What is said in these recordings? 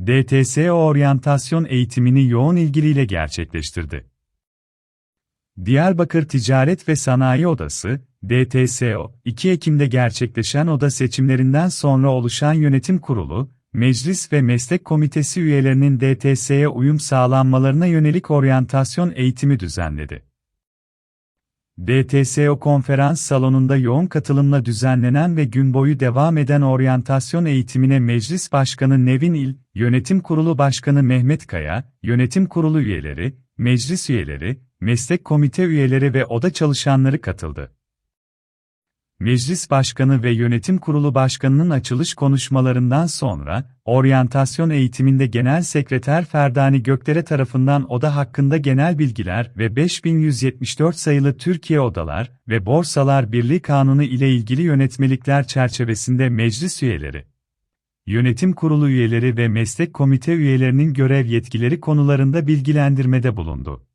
DTSO oryantasyon eğitimini yoğun ilgiliyle gerçekleştirdi. Diyarbakır Ticaret ve Sanayi Odası, DTSO, 2 Ekim'de gerçekleşen oda seçimlerinden sonra oluşan yönetim kurulu, meclis ve meslek komitesi üyelerinin DTS'ye uyum sağlanmalarına yönelik oryantasyon eğitimi düzenledi. DTSO konferans salonunda yoğun katılımla düzenlenen ve gün boyu devam eden oryantasyon eğitimine Meclis Başkanı Nevin İl, Yönetim Kurulu Başkanı Mehmet Kaya, Yönetim Kurulu üyeleri, meclis üyeleri, meslek komite üyeleri ve oda çalışanları katıldı. Meclis Başkanı ve Yönetim Kurulu Başkanı'nın açılış konuşmalarından sonra, oryantasyon eğitiminde Genel Sekreter Ferdani Gökdere tarafından oda hakkında genel bilgiler ve 5174 sayılı Türkiye Odalar ve Borsalar Birliği Kanunu ile ilgili yönetmelikler çerçevesinde meclis üyeleri, yönetim kurulu üyeleri ve meslek komite üyelerinin görev yetkileri konularında bilgilendirmede bulundu.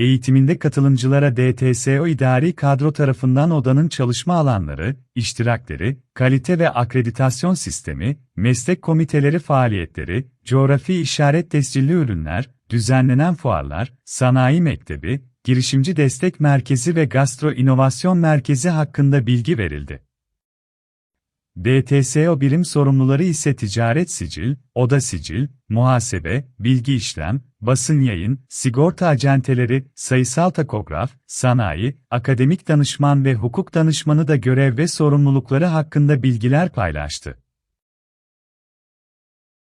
Eğitiminde katılımcılara DTSO idari kadro tarafından odanın çalışma alanları, iştirakleri, kalite ve akreditasyon sistemi, meslek komiteleri faaliyetleri, coğrafi işaret tescilli ürünler, düzenlenen fuarlar, sanayi mektebi, girişimci destek merkezi ve gastro inovasyon merkezi hakkında bilgi verildi. DTSO birim sorumluları ise ticaret sicil, oda sicil, muhasebe, bilgi işlem, basın yayın, sigorta acenteleri, sayısal takograf, sanayi, akademik danışman ve hukuk danışmanı da görev ve sorumlulukları hakkında bilgiler paylaştı.